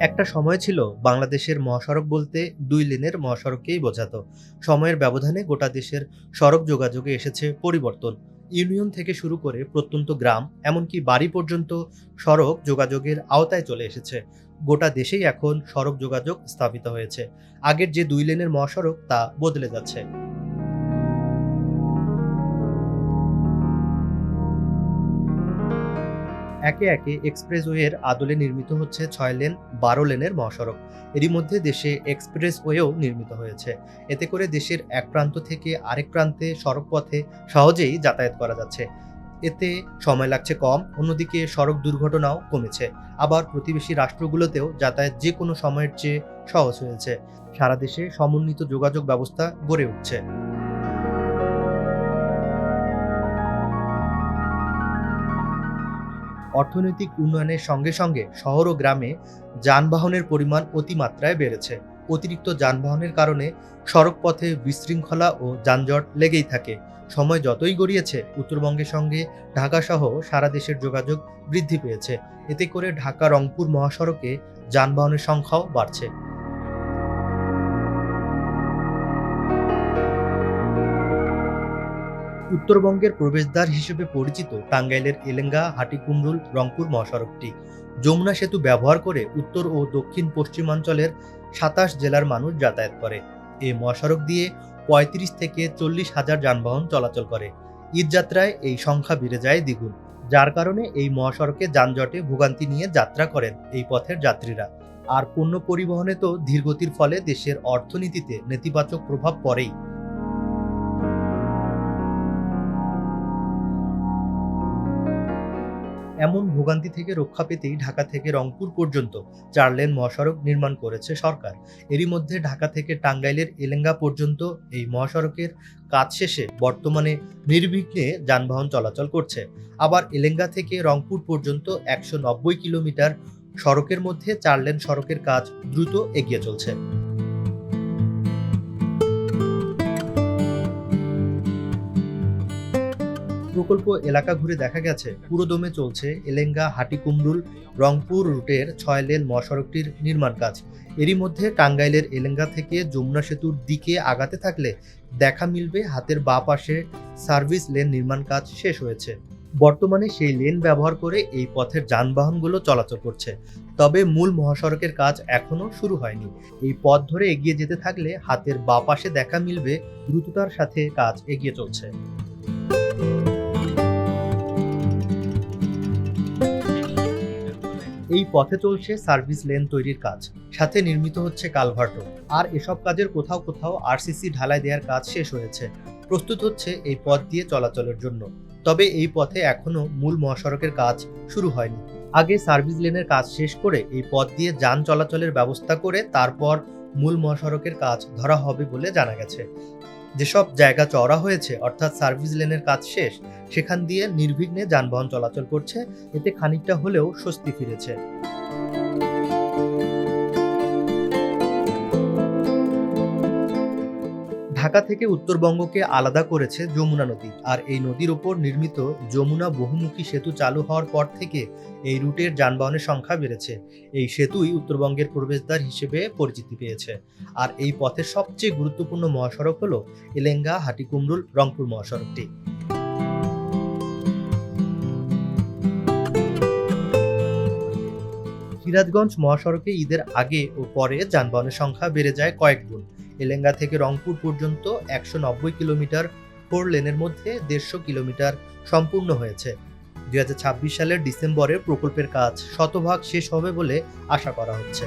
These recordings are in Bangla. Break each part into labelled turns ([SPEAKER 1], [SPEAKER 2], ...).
[SPEAKER 1] একটা সময় ছিল বাংলাদেশের মহাসড়ক বলতে দুই লেনের মহাসড়ককেই বোঝাতো। সময়ের ব্যবধানে গোটা দেশের সড়ক যোগাযোগে এসেছে পরিবর্তন। ইউনিয়ন থেকে শুরু করে প্রত্যন্ত গ্রাম, এমনকি বাড়ি পর্যন্ত সড়ক যোগাযোগের আওতায় চলে এসেছে। গোটা দেশেই এখন সড়ক যোগাযোগ স্থাপিত হয়েছে। আগের যে দুই লেনের মহাসড়ক তা বদলে যাচ্ছে। একে একে এক্সপ্রেসওয়ের আদলে নির্মিত হচ্ছে ছয় লেন, বারো লেনের মহাসড়ক। এরই মধ্যে দেশে এক্সপ্রেসওয়েও নির্মিত হয়েছে। এতে করে দেশের এক প্রান্ত থেকে আরেক প্রান্তে সড়ক পথে সহজেই যাতায়াত করা যাচ্ছে। এতে সময় লাগছে কম, অন্যদিকে সড়ক দুর্ঘটনাও কমেছে। আবার প্রতিবেশী রাষ্ট্রগুলোতেও যাতায়াত যে কোনো সময়ের চেয়ে সহজ হয়েছে। সারা দেশে সমন্বিত যোগাযোগ ব্যবস্থা গড়ে উঠছে। অর্থনৈতিক উন্নয়নের সঙ্গে সঙ্গে শহর ও গ্রামে যানবাহনের পরিমাণ অতিমাত্রায় বেড়েছে। অতিরিক্ত যানবাহনের কারণে সড়কপথে বিশৃঙ্খলা ও যানজট লেগেই থাকে। সময় যতই গড়িয়েছে, উত্তরবঙ্গের সঙ্গে ঢাকা সহ সারা দেশের যোগাযোগ বৃদ্ধি পেয়েছে। এতে করে ঢাকা রংপুর মহাসড়কে যানবাহনের সংখ্যাও বাড়ছে। উত্তরবঙ্গের প্রবেশদ্বার হিসেবে পরিচিত টাঙ্গাইলের এলেঙ্গা, হাটিকুমরুল, রংপুর মহাসড়কটি। যমুনা সেতু ব্যবহার করে উত্তর ও দক্ষিণ পশ্চিমাঞ্চলের সাতাশ জেলার মানুষ যাতায়াত করে। এই মহাসড়ক দিয়ে পঁয়ত্রিশ থেকে চল্লিশ হাজার যানবাহন চলাচল করে। ঈদযাত্রায় এই সংখ্যা বেড়ে যায় দ্বিগুণ। যার কারণে এই মহাসড়কে যানজটে ভোগান্তি নিয়ে যাত্রা করেন এই পথের যাত্রীরা। আর পণ্য পরিবহনে তো ধীরগতির ফলে দেশের অর্থনীতিতে নেতিবাচক প্রভাব পড়েই। এমন ভোগান্তি থেকে রক্ষা পেতেই ঢাকা থেকে রংপুর পর্যন্ত চার লেন মহাসড়ক নির্মাণ করেছে সরকার। এরই মধ্যে ঢাকা থেকে টাঙ্গাইলের এলেঙ্গা পর্যন্ত এই মহাসড়কের কাজ শেষে বর্তমানে নির্বিঘ্নে যানবাহন চলাচল করছে। আবার এলেঙ্গা থেকে রংপুর পর্যন্ত একশো নব্বই কিলোমিটার সড়কের মধ্যে চার লেন সড়কের কাজ দ্রুত এগিয়ে চলছে। প্রকল্প এলাকা ঘুরে দেখা গেছে। পুরোদমে চলছে এলেঙ্গা, হাটিকুমরুল, রংপুর রুটের ছয় লেন মহাসড়কটির নির্মাণ কাজ। এরই মধ্যে টাঙ্গাইলের এলেঙ্গা থেকে যমুনা সেতুর দিকে আগাতে থাকলে দেখা মিলবে হাতের বাঁ পাশে সার্ভিস লেন নির্মাণ কাজ শেষ হয়েছে। বর্তমানে সেই লেন ব্যবহার করে এই পথের যানবাহনগুলো চলাচল করছে। তবে মূল মহাসড়কের কাজ এখনও শুরু হয়নি। এই পথ ধরে এগিয়ে যেতে থাকলে হাতের বাঁ পাশে দেখা মিলবে দ্রুততার সাথে কাজ এগিয়ে চলছে। এই পথে চলছে সার্ভিস লেন তৈরির কাজ, সাথে নির্মিত হচ্ছে কালভার্টো আর এসব কাজের কোথাও কোথাও আরসিসি ঢালাই দেওয়ার কাজ শেষ হয়েছে। প্রস্তুত হচ্ছে এই পথ দিয়ে চলাচলের জন্য। তবে এই পথে এখনও মূল মহাসড়কের কাজ শুরু হয়নি। আগে সার্ভিস লেনের কাজ শেষ করে এই পথ দিয়ে যান চলাচলের ব্যবস্থা করে তারপর মূল মহাসড়কের কাজ ধরা হবে বলে জানা গেছে। যেসব জায়গা চওড়া হয়েছে, অর্থাৎ সার্ভিস লেনের কাজ শেষ, সেখান দিয়ে নির্বিঘ্নে যানবাহন চলাচল করছে, এতে খানিকটা হলেও স্বস্তি ফিরেছে। ঢাকা থেকে উত্তরবঙ্গকে আলাদা করেছে যমুনা নদী। আর এই নদীর ওপর নির্মিত যমুনা বহুমুখী সেতু চালু হওয়ার পর থেকে এই রুটের যানবাহনের সংখ্যা বেড়েছে। এই সেতুই উত্তরবঙ্গের প্রবেশদ্বার হিসেবে পরিচিতি পেয়েছে। আর এই পথের সবচেয়ে গুরুত্বপূর্ণ মহাসড়ক হলো এলেঙ্গা হাটিকুমরুল রংপুর মহাসড়কটি। সিরাজগঞ্জ মহাসড়কে ঈদের আগে ও পরে যানবাহনের সংখ্যা বেড়ে যায় কয়েক গুণ। এলেঙ্গা থেকে রংপুর পর্যন্ত একশো নব্বই কিলোমিটার, ফোর লেনের মধ্যে দেড়শো কিলোমিটার সম্পূর্ণ হয়েছে। দুই হাজার ছাব্বিশ সালের ডিসেম্বরে প্রকল্পের কাজ শতভাগ শেষ হবে বলে আশা করা হচ্ছে।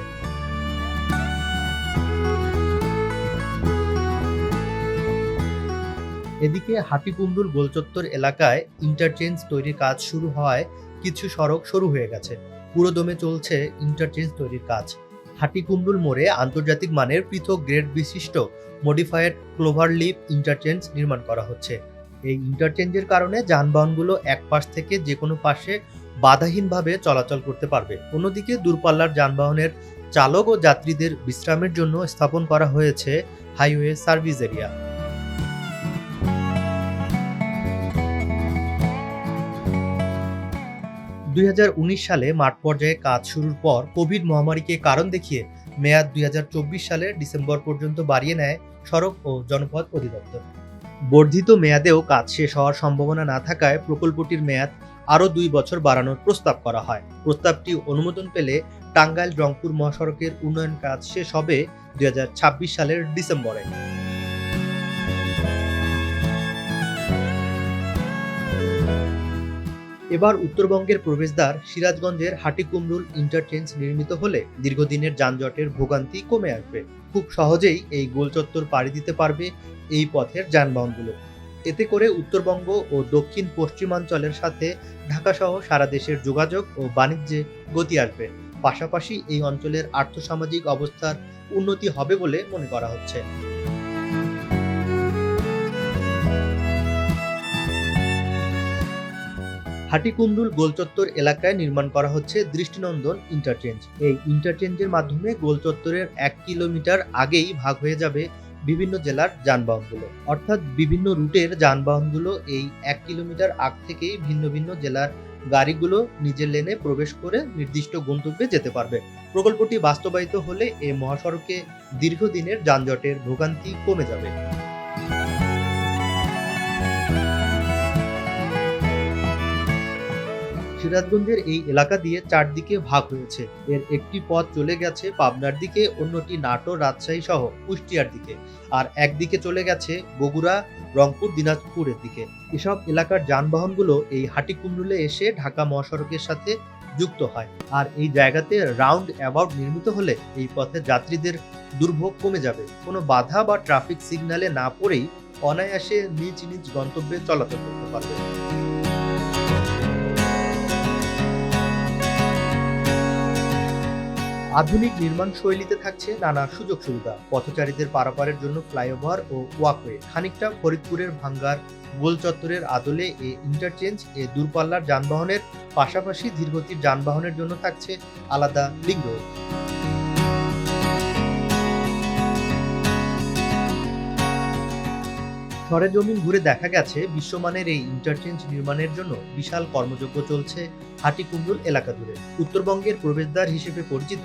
[SPEAKER 1] এদিকে হাটিকুমরুল গোলচত্বর এলাকায় ইন্টারচেঞ্জ তৈরির কাজ শুরু হওয়ায় কিছু সড়ক শুরু হয়ে গেছে। পুরোদমে চলছে ইন্টারচেঞ্জ তৈরির কাজ। হাটিকুমরুল মোড়ে আন্তর্জাতিক মানের পৃথক গ্রেড বিশিষ্ট মডিফায়েড ক্লোভার লিপ ইন্টারচেঞ্জ নির্মাণ করা হচ্ছে। এই ইন্টারচেঞ্জের কারণে যানবাহনগুলো এক পাশ থেকে যে কোনো পাশে বাধাহীনভাবে চলাচল করতে পারবে। অন্যদিকে দূরপাল্লার যানবাহনের চালক ও যাত্রীদের বিশ্রামের জন্য স্থাপন করা হয়েছে হাইওয়ে সার্ভিস এরিয়া। দুই হাজার উনিশ সালে মাঠ পর্যায়ে কাজ শুরুর পর কোভিড মহামারীকে কারণ দেখিয়ে মেয়াদ দুই সালের ডিসেম্বর পর্যন্ত বাড়িয়ে নেয় সড়ক ও জনপথ অধিদপ্তর। বর্ধিত মেয়াদেও কাজ শেষ হওয়ার সম্ভাবনা না থাকায় প্রকল্পটির মেয়াদ আরও দুই বছর বাড়ানোর প্রস্তাব করা হয়। প্রস্তাবটি অনুমোদন পেলে টাঙ্গাইল রংপুর মহাসড়কের উন্নয়ন কাজ শেষ হবে দুই হাজার ছাব্বিশ সালের ডিসেম্বরে। এবার উত্তরবঙ্গের প্রবেশদ্বার সিরাজগঞ্জের হাটিকুমরুল ইন্টারচেঞ্জ নির্মিত হলে দীর্ঘদিনের যানজটের ভোগান্তি কমে আসবে। খুব সহজেই এই গোলচত্বর পাড়ি দিতে পারবে এই পথের যানবাহনগুলো। এতে করে উত্তরবঙ্গ ও দক্ষিণ পশ্চিমাঞ্চলের সাথে ঢাকাসহ সারা দেশের যোগাযোগ ও বাণিজ্যে গতি আসবে। পাশাপাশি এই অঞ্চলের আর্থসামাজিক অবস্থার উন্নতি হবে বলে মনে করা হচ্ছে। হাটিকুমরুল গোলচত্বর এলাকায় নির্মাণ করা হচ্ছে দৃষ্টিনন্দন ইন্টারচেঞ্জ। এই ইন্টারচেঞ্জের মাধ্যমে গোলচত্বরের এক কিলোমিটার আগেই ভাগ হয়ে যাবে বিভিন্ন জেলার যানবাহনগুলো। অর্থাৎ বিভিন্ন রুটের যানবাহনগুলো এই এক কিলোমিটার আগ থেকেই ভিন্ন ভিন্ন জেলার গাড়িগুলো নিজের লেনে প্রবেশ করে নির্দিষ্ট গন্তব্যে যেতে পারবে। প্রকল্পটি বাস্তবায়িত হলে এ মহাসড়কে দীর্ঘদিনের যানজটের ভোগান্তি কমে যাবে। সিরাজগঞ্জের এই এলাকা দিয়ে চারদিকে ভাগ হয়েছে। এর একটি পথ চলে গেছে পাবনার দিকে, অন্যটি নাটোর, রাজশাহী সহ কুষ্টিয়ার দিকে। আর একদিকে চলে গেছে বগুড়া, রংপুর, দিনাজপুরের দিকে। এসব এলাকার যানবাহনগুলো এই হাটিকুমরুলে এসে ঢাকা মহাসড়কের সাথে যুক্ত হয়। আর এই জায়গাতে রাউন্ড অ্যাবাউট নির্মিত হলে এই পথে যাত্রীদের দুর্ভোগ কমে যাবে। কোনো বাধা বা ট্রাফিক সিগন্যালে না পড়েই অনায়াসে নিজ নিজ গন্তব্যে চলাচল করতে পারবে। আধুনিক নির্মাণ শৈলীতে থাকছে নানা সুযোগ সুবিধা। পথচারীদের পারাপারের জন্য ফ্লাইওভার ও ওয়াকওয়ে, খানিকটা ফরিদপুরের ভাঙ্গার গোল চত্বরের আদলে এ ইন্টারচেঞ্জ, এ দূরপাল্লার যানবাহনের পাশাপাশি ধীরগতির যানবাহনের জন্য থাকছে আলাদা লিঙ্ক রোড সরেজমিন ঘুরে দেখা গেছে, বিশ্বমানের এই ইন্টারচেঞ্জ নির্মাণের জন্য বিশাল কর্মযজ্ঞ চলছে হাটিকুমরুল এলাকা জুড়ে। উত্তরবঙ্গের প্রবেশদ্বার হিসেবে পরিচিত,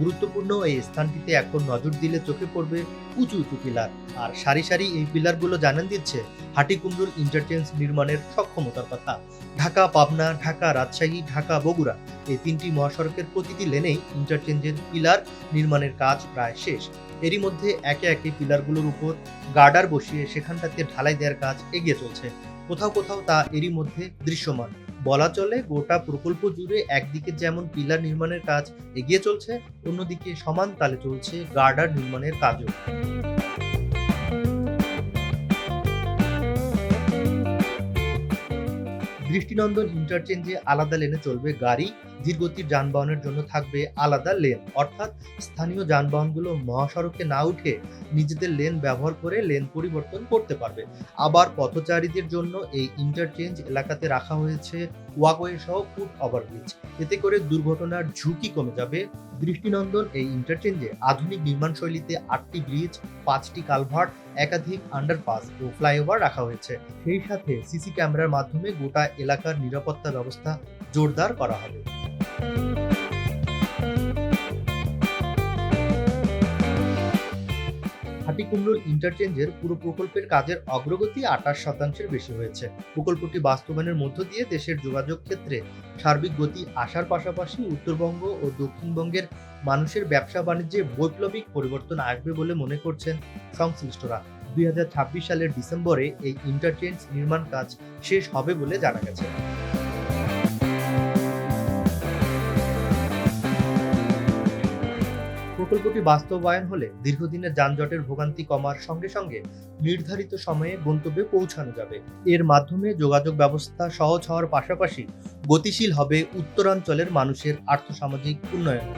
[SPEAKER 1] গুরুত্বপূর্ণ এই স্থানটিতে এখন নজর দিলে চোখে পড়বে উঁচু উঁচু পিলার। আর সারি সারি এই পিলারগুলো জানান দিচ্ছে হাটিকুমরুল ইন্টারচেঞ্জ নির্মাণের সক্ষমতার কথা। ঢাকা, পাবনা, ঢাকা, রাজশাহী, ঢাকা, বগুড়া এই তিনটি মহাসড়কের প্রতিটি লেনেই ইন্টারচেঞ্জের পিলার নির্মাণের কাজ প্রায় শেষ। এরই মধ্যে একে একে পিলারগুলোর উপর গার্ডার বসিয়ে সেখানটাতে ঢালাই দেওয়ার কাজ এগিয়ে চলছে। কোথাও কোথাও তা এরই মধ্যে দৃশ্যমান। বলা চলে গোটা প্রকল্প জুড়ে একদিকে যেমন পিলার নির্মাণের কাজ এগিয়ে চলছে, অন্যদিকে সমান তালে চলছে গার্ডার নির্মাণের কাজও। দৃষ্টিনন্দন ইন্টারচেঞ্জে আলাদা লেনে চলবে গাড়ি ধীরগতির যানবাহনের জন্য থাকবে আলাদা লেন। অর্থাৎ স্থানীয় যানবাহনগুলো মহাসড়কে না উঠে নিজেদের লেন ব্যবহার করে লেন পরিবর্তন করতে পারবে। আবার পথচারীদের জন্য এই ইন্টারচেঞ্জ এলাকাতে রাখা হয়েছে ওয়াকওয়ে সহ ফুট ওভারব্রিজ এতে করে দুর্ঘটনার ঝুঁকি কমে যাবে। দৃষ্টিনন্দন এই ইন্টারচেঞ্জে আধুনিক নির্মাণ শৈলীতে আটটি ব্রিজ পাঁচটি কালভার্ট একাধিক আন্ডারপাস ও ফ্লাইওভার রাখা হয়েছে। সেই সাথে সিসি ক্যামেরার মাধ্যমে গোটা এলাকার নিরাপত্তা ব্যবস্থা জোরদার করা হবে। হাটিকুমরুল ইন্টারচেঞ্জের পুরো প্রকল্পের কাজের অগ্রগতি আঠাশ শতাংশের বেশি হয়েছে। প্রকল্পটি বাস্তবায়নের মধ্য দিয়ে দেশের যোগাযোগ ক্ষেত্রে সার্বিক গতি আসার পাশাপাশি উত্তরবঙ্গ ও দক্ষিণবঙ্গের মানুষের ব্যবসা বাণিজ্যে বৈপ্লবিক পরিবর্তন আসবে বলে মনে করছেন সংশ্লিষ্টরা। দুই হাজার ছাব্বিশ সালের ডিসেম্বরে এই ইন্টারচেঞ্জ নির্মাণ কাজ শেষ হবে বলে জানা গেছে। প্রকল্পটি বাস্তবায়ন হলে দীর্ঘদিনের যানজটের ভোগান্তি কমার সঙ্গে সঙ্গে নির্ধারিত সময়ে গন্তব্যে পৌঁছানো যাবে। এর মাধ্যমে যোগাযোগ ব্যবস্থা সহজ হওয়ার পাশাপাশি গতিশীল হবে উত্তরাঞ্চলের মানুষের আর্থসামাজিক উন্নয়ন।